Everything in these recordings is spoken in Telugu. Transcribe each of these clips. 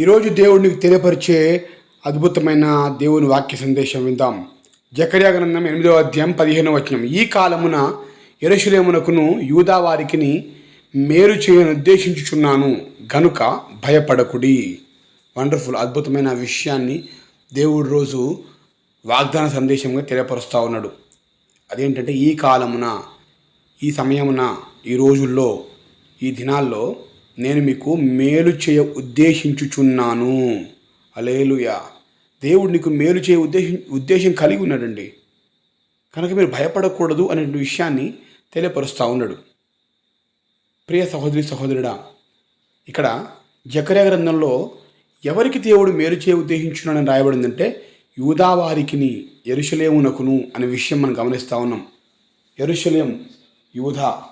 ఈరోజు దేవుడికి తెలియపరిచే అద్భుతమైన దేవుని వాక్య సందేశం విందాం. జకర్యా గ్రంథం ఎనిమిదవ అధ్యాయం పదిహేనవ వచనం. ఈ కాలమున ఎరుషులేమునకును యూదా వారికిని మేలు చేయను ఉద్దేశించుచున్నాను. గనుక భయపడకుడి. వండర్ఫుల్ అద్భుతమైన విషయాన్ని దేవుడు రోజు వాగ్దాన సందేశంగా తెలియపరుస్తూ ఉన్నాడు. అదేంటంటే ఈ కాలమున ఈ సమయమున ఈ రోజుల్లో ఈ దినాల్లో నేను మీకు మేలు చేయ ఉద్దేశించుచున్నాను. అలేలుయా దేవుడు నీకు మేలు చేయ ఉద్దేశం ఉద్దేశం కలిగి ఉన్నాడండి. కనుక మీరు భయపడకూడదు అనే విషయాన్ని తెలియపరుస్తూ ఉన్నాడు. ప్రియ సహోదరి సహోదరుడా ఇక్కడ జకర్య గ్రంథంలో ఎవరికి దేవుడు మేలు చేయ ఉద్దేశించున్నాడని రాయబడిందంటే యూదావారికిని ఎరుషలేమునకును అనే విషయం మనం గమనిస్తూ ఉన్నాం. ఎరుషలేం యూధా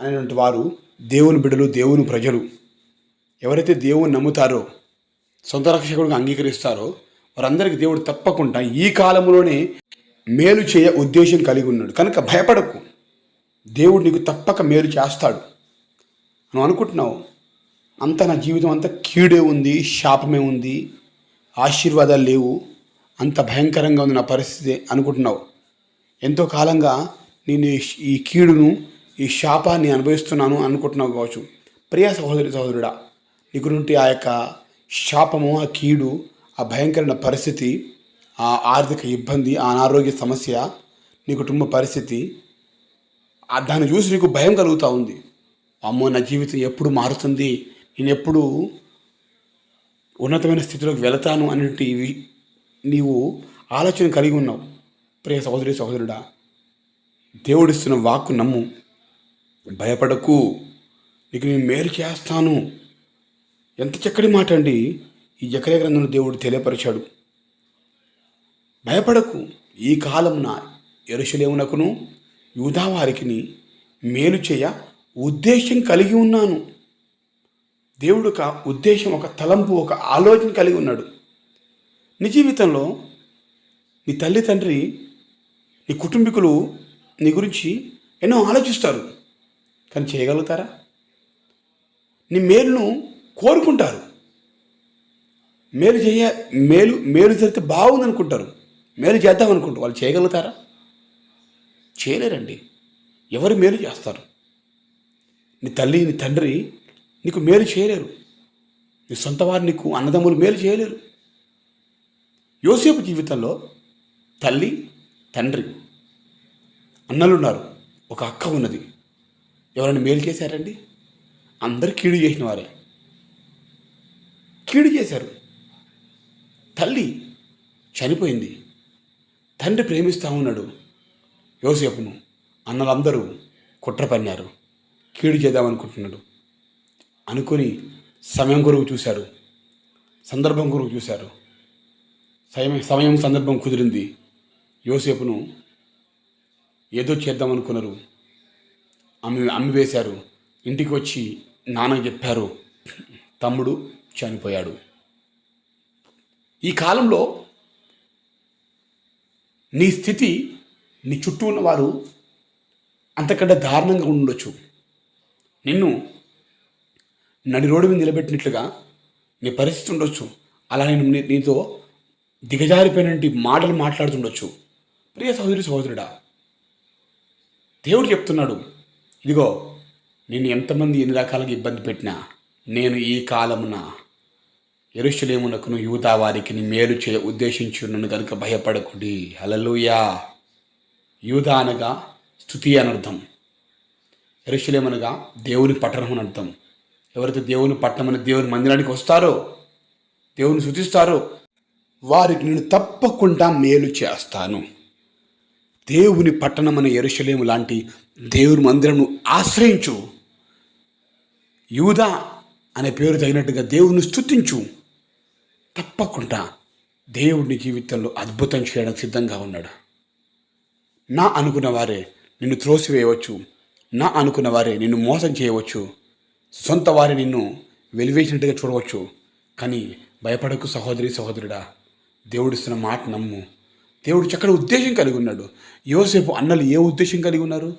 అనేటువంటి వారు దేవుని బిడ్డలు దేవుని ప్రజలు ఎవరైతే దేవుని నమ్ముతారో సొంత రక్షకుడిగా అంగీకరిస్తారో వారందరికీ దేవుడు తప్పకుండా ఈ కాలంలోనే మేలు చేయ ఉద్దేశం కలిగి ఉన్నాడు. కనుక భయపడకు. దేవుడు నీకు తప్పక మేలు చేస్తాడు. నువ్వు అనుకుంటున్నావు అంత నా జీవితం అంతా కీడే ఉంది శాపమే ఉంది ఆశీర్వాదాలు లేవు అంత భయంకరంగా ఉంది నా పరిస్థితి అనుకుంటున్నావు. ఎంతో కాలంగా నేను ఈ- ఈ కీడును ఈ శాపాన్ని అనుభవిస్తున్నాను అనుకుంటున్నావు కావచ్చు. ప్రియ సహోదరి సహోదరుడా నీకు నుండి ఆ యొక్క శాపము ఆ కీడు ఆ భయంకరమైన పరిస్థితి ఆ ఆర్థిక ఇబ్బంది ఆ అనారోగ్య సమస్య నీ కుటుంబ పరిస్థితి దాన్ని చూసి నీకు భయం కలుగుతూ ఉంది. అమ్మో నా జీవితం ఎప్పుడు మారుతుంది? నేను ఎప్పుడు ఉన్నతమైన స్థితిలోకి వెళతాను అనేటి నీవు ఆలోచన కలిగి ఉన్నావు. ప్రియ సహోదరి సహోదరుడా దేవుడిస్తున్న వాక్కు నమ్ము. భయపడకు. నీకు నేను మేలు చేస్తాను. ఎంత చక్కటి మాట అండి. ఈ జకరే గ్రంథంలో దేవుడు తెలియపరిచాడు. భయపడకు. ఈ కాలమున ఎరుషలేమునకును యూదావారికి మేలు చేయ ఉద్దేశం కలిగి ఉన్నాను. దేవుడు ఒక ఉద్దేశం ఒక తలంపు ఒక ఆలోచన కలిగి ఉన్నాడు. నీ జీవితంలో నీ తల్లి తండ్రి నీ కుటుంబీకులు నీ గురించి ఎన్నో ఆలోచిస్తారు. కానీ చేయగలుగుతారా? నీ మేలును కోరుకుంటారు. మేలు చేయ మేలు మేలు జరిగితే బాగుంది అనుకుంటారు మేలు చేద్దాం అనుకుంటారు వాళ్ళు చేయగలుగుతారా? చేయలేరండి. ఎవరు మేలు చేస్తారు? నీ తల్లి నీ తండ్రి నీకు మేలు చేయలేరు. నీ సొంత వారు నీకు అన్నదమ్ములు మేలు చేయలేరు. యోసేపు జీవితంలో తల్లి తండ్రి అన్నలు ఉన్నారు ఒక అక్క ఉన్నది. ఎవరైనా మేలు చేశారండి? అందరు కీడు చేసిన వారే. కీడు చేశారు. తల్లి చనిపోయింది. తండ్రి ప్రేమిస్తూ ఉన్నాడు. యోసేపును అన్నలందరూ కుట్ర పన్నారు. కీడు చేద్దామనుకుంటున్నాడు అనుకొని సమయం కొరకు చూశారు సందర్భం కొరకు చూశారు. సమయం సమయం సందర్భం కుదిరింది. యోసేపును ఏదో చేద్దామనుకున్నారు అమ్మి అమ్మి వేశారు. ఇంటికి వచ్చి నాన్న చెప్పారు తమ్ముడు చనిపోయాడు. ఈ కాలంలో నీ స్థితి నీ చుట్టూ ఉన్నవారు అంతకంటే దారుణంగా ఉండొచ్చు. నిన్ను నడి రోడ్డు మీద నిలబెట్టినట్లుగా నీ పరిస్థితి ఉండొచ్చు. అలా నేను నీతో దిగజారిపోయినటువంటి మాటలు మాట్లాడుతుండొచ్చు. ప్రియ సహోదరి సహోదరుడా దేవుడు చెప్తున్నాడు ఇదిగో నేను ఎంతమంది ఎన్ని రకాలుగా ఇబ్బంది పెట్టినా నేను ఈ కాలమున ఎరుషులేమునకును యూదా వారికి మేలు చేయ ఉద్దేశించున్నాను కనుక భయపడకుడి. హలలుయా యూదా అనగా స్థుతి అనర్థం ఎరుషులేమనగా దేవుని పట్టణం అని అర్థం. ఎవరైతే దేవుని పట్టణం అని దేవుని మందిరానికి వస్తారో దేవుని శుతిస్తారో వారికి నేను తప్పకుండా మేలు చేస్తాను. దేవుని పట్టణం అనే ఎరుషలేము లాంటి దేవుని మందిరంను ఆశ్రయించు. యూదా అనే పేరు తగినట్టుగా దేవుని స్తుతించు. తప్పకుండా దేవుడి జీవితంలో అద్భుతం చేయడానికి సిద్ధంగా ఉన్నాడు. నా అనుకున్న వారే నిన్ను త్రోసివేయవచ్చు. నా అనుకున్న వారే నిన్ను మోసం చేయవచ్చు. సొంత వారి నిన్ను వెలివేసినట్టుగా చూడవచ్చు. కానీ భయపడకు సహోదరి సహోదరుడా దేవుడిస్తున్న మాట నమ్ము. దేవుడు చక్కటి ఉద్దేశం కలిగి ఉన్నాడు. యోసేపు అన్నలు ఏ ఉద్దేశం కలిగి ఉన్నారు?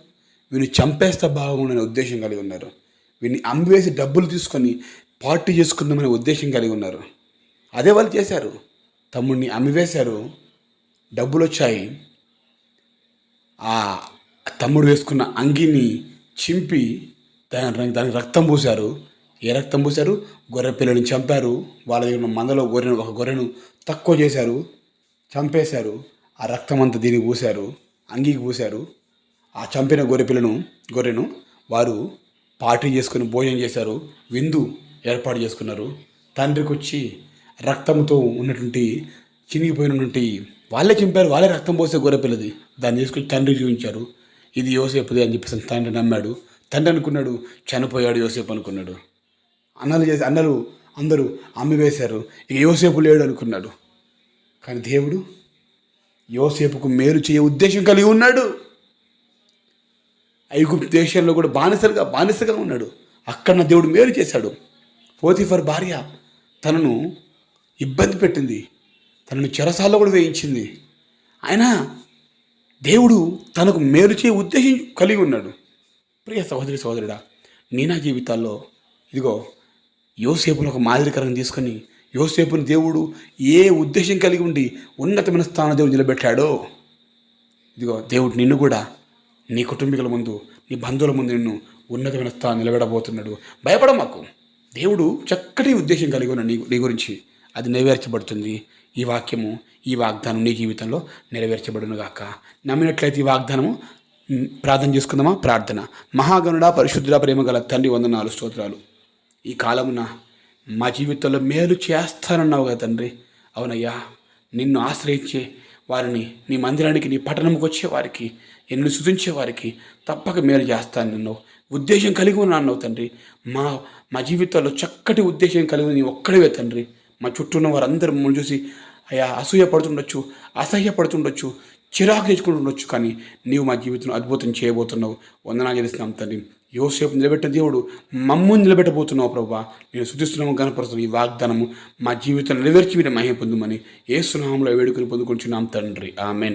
వీని చంపేస్తే బాగుండనే ఉద్దేశం కలిగి ఉన్నారు. వీడిని అమ్మివేసి డబ్బులు తీసుకొని పార్టీ చేసుకుందామనే ఉద్దేశం కలిగి ఉన్నారు. అదే వాళ్ళు చేశారు. తమ్ముడిని అమ్మివేశారు. డబ్బులు వచ్చాయి ఆ తమ్ముడు వేసుకున్న అంగిని చింపి దాని దానికి రక్తం పూశారు. ఏ రక్తం పూశారు? గొర్రె పిల్లని చంపారు. వాళ్ళ దగ్గర మందలో గొర్రెను ఒక గొర్రెను తక్కువ చేశారు. చంపేశారు. ఆ రక్తం అంతా దీనికి పూశారు. అంగీకి పూశారు. ఆ చంపిన గొర్రెపిల్లను గొర్రెను వారు పార్టీ చేసుకుని భోజనం చేశారు. విందు ఏర్పాటు చేసుకున్నారు. తండ్రికి వచ్చి రక్తంతో ఉన్నటువంటి చినిగిపోయినటువంటి వాళ్ళే చంపారు. వాళ్ళే రక్తం పోసే గొర్రెపిల్లది. దాన్ని తీసుకుని తండ్రి చూపించారు. ఇది యోసేపుది అని చెప్పేసి తండ్రి నమ్మాడు. తండ్రి అనుకున్నాడు చనిపోయాడు యోసేపు అనుకున్నాడు. అన్నలు చేసి అన్నలు అందరూ అమ్మి వేశారు. ఇక యోసేపు లేడు అనుకున్నాడు. కానీ దేవుడు యోసేపుకు మేలు చేయ ఉద్దేశం కలిగి ఉన్నాడు. ఐగుప్తు దేశంలో కూడా బానిసలుగా బానిసగా ఉన్నాడు. అక్కడ దేవుడు మేలు చేశాడు. పోతిఫర్ భార్య తనను ఇబ్బంది పెట్టింది. తనను చెరసాల్లో కూడా వేయించింది. ఆయన దేవుడు తనకు మేలు చేయ ఉద్దేశం కలిగి ఉన్నాడు. ప్రియ సహోదరి సహోదరుడా నీ నా జీవితాల్లో ఇదిగో యోసేపును ఒక మాదిరికరంగా తీసుకొని యోసేపుని దేవుడు ఏ ఉద్దేశం కలిగి ఉండి ఉన్నతమైన స్థానం దేవుడు నిలబెట్టాడో? ఇదిగో దేవుడు నిన్ను కూడా నీ కుటుంబీకుల ముందు నీ బంధువుల ముందు నిన్ను ఉన్నతమైన స్థానం నిలబెడబోతున్నాడు. భయపడ మాకు. దేవుడు చక్కటి ఉద్దేశం కలిగి ఉన్న నీ నీ గురించి అది నెరవేర్చబడుతుంది. ఈ వాక్యము ఈ వాగ్దానం నీ జీవితంలో నెరవేర్చబడునుగాక నమ్మినట్లయితే ఈ వాగ్దానము ప్రార్థన చేసుకుందామా? ప్రార్థన. మహాగణుడా పరిశుద్ధుడా ప్రేమ గల తండ్రి వందనాలు స్తోత్రాలు. ఈ కాలమున మా జీవితంలో మేలు చేస్తానన్నావు కదా తండ్రి. అవునయ్యా నిన్ను ఆశ్రయించే వారిని నీ మందిరానికి నీ పట్టణంకి వచ్చే వారికి ఎన్ను శుతించే వారికి తప్పక మేలు చేస్తాను చేస్తానన్నావు. ఉద్దేశం కలిగి ఉన్నాను తండ్రి. మా మా జీవితాల్లో చక్కటి ఉద్దేశం కలిగి ఉంది నీ ఒక్కడివే తండ్రి. మా చుట్టూ ఉన్న వారందరూ మమ్మల్ని చూసి అయ్యా అసూయ పడుతుండొచ్చు అసహ్యపడుతుండొచ్చు చిరాకు తెచ్చుకుంటుండొచ్చు కానీ నీవు మా జీవితంలో అద్భుతం చేయబోతున్నావు. వందనాలు చేస్తున్నాం తండ్రి. యోసేపు నిలబెట్టిన దేవుడు మమ్మల్ని నిలబెట్టబోతున్నావు ప్రభా నేను శుద్ధిస్తున్నాము గణపరుస్తున్నాను ఈ వాగ్దానము మా జీవితంలో నెరవేర్చి మీరు మహిమ పొందుమని ఏ సునామంలో వేడుకలు పొందుకుంటున్నాం తండ్రి. ఆమెన్.